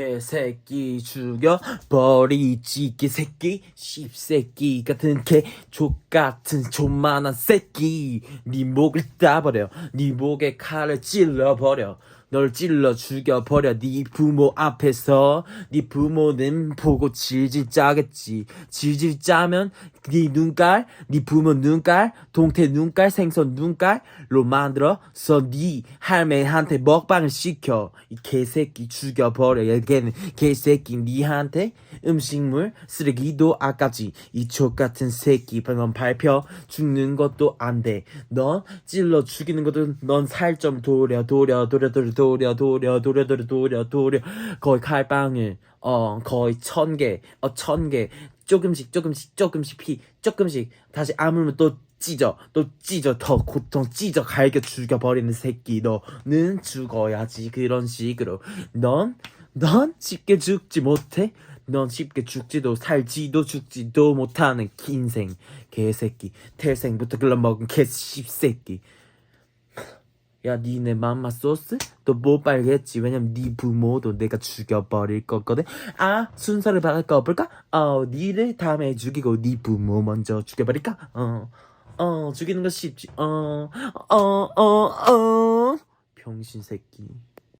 개새끼 죽여 버리지. 개새끼 씹새끼 같은 개족 같은 존만한 새끼. 네 목을 따버려. 네 목에 칼을 찔러버려 널 찔러 죽여버려. 네 부모 앞에서. 네 부모는 보고 질질 짜겠지. 질질 짜면 네 눈깔 네 부모 눈깔 동태 눈깔 생선 눈깔로 만들어서 네 할매한테 먹방을 시켜. 이 개새끼 죽여버려. 얘걔는 개새끼 니한테 음식물 쓰레기도 아깝지 이 족 같은 새끼 넌 밟혀 죽는 것도 안돼넌 찔러 죽이는 것도 넌 살 좀 도려 도려 도려 도려 도려 도려 도려 도려 도려 도려 거의 칼빵을 어 거의 천 개 어 천 개. 조금씩 조금씩 조금씩 피 조금씩. 다시 아물면 또 찢어 또 찢어. 더 고통 찢어 갈겨 죽여버리는 새끼. 너는 죽어야지. 그런 식으로. 넌 넌 쉽게 죽지 못해? 넌 쉽게 죽지도 살지도 죽지도 못하는 인생 개새끼. 태생부터 글러먹은 개씹새끼 야 니네 맘마 소스? 너 못 빨겠지 왜냐면 네 부모도 내가 죽여버릴 거거든 아 순서를 바꿔볼까? 어 니를 다음에 죽이고 네 부모 먼저 죽여버릴까? 어 어, 죽이는 거 쉽지 어 어, 어, 어. 병신 새끼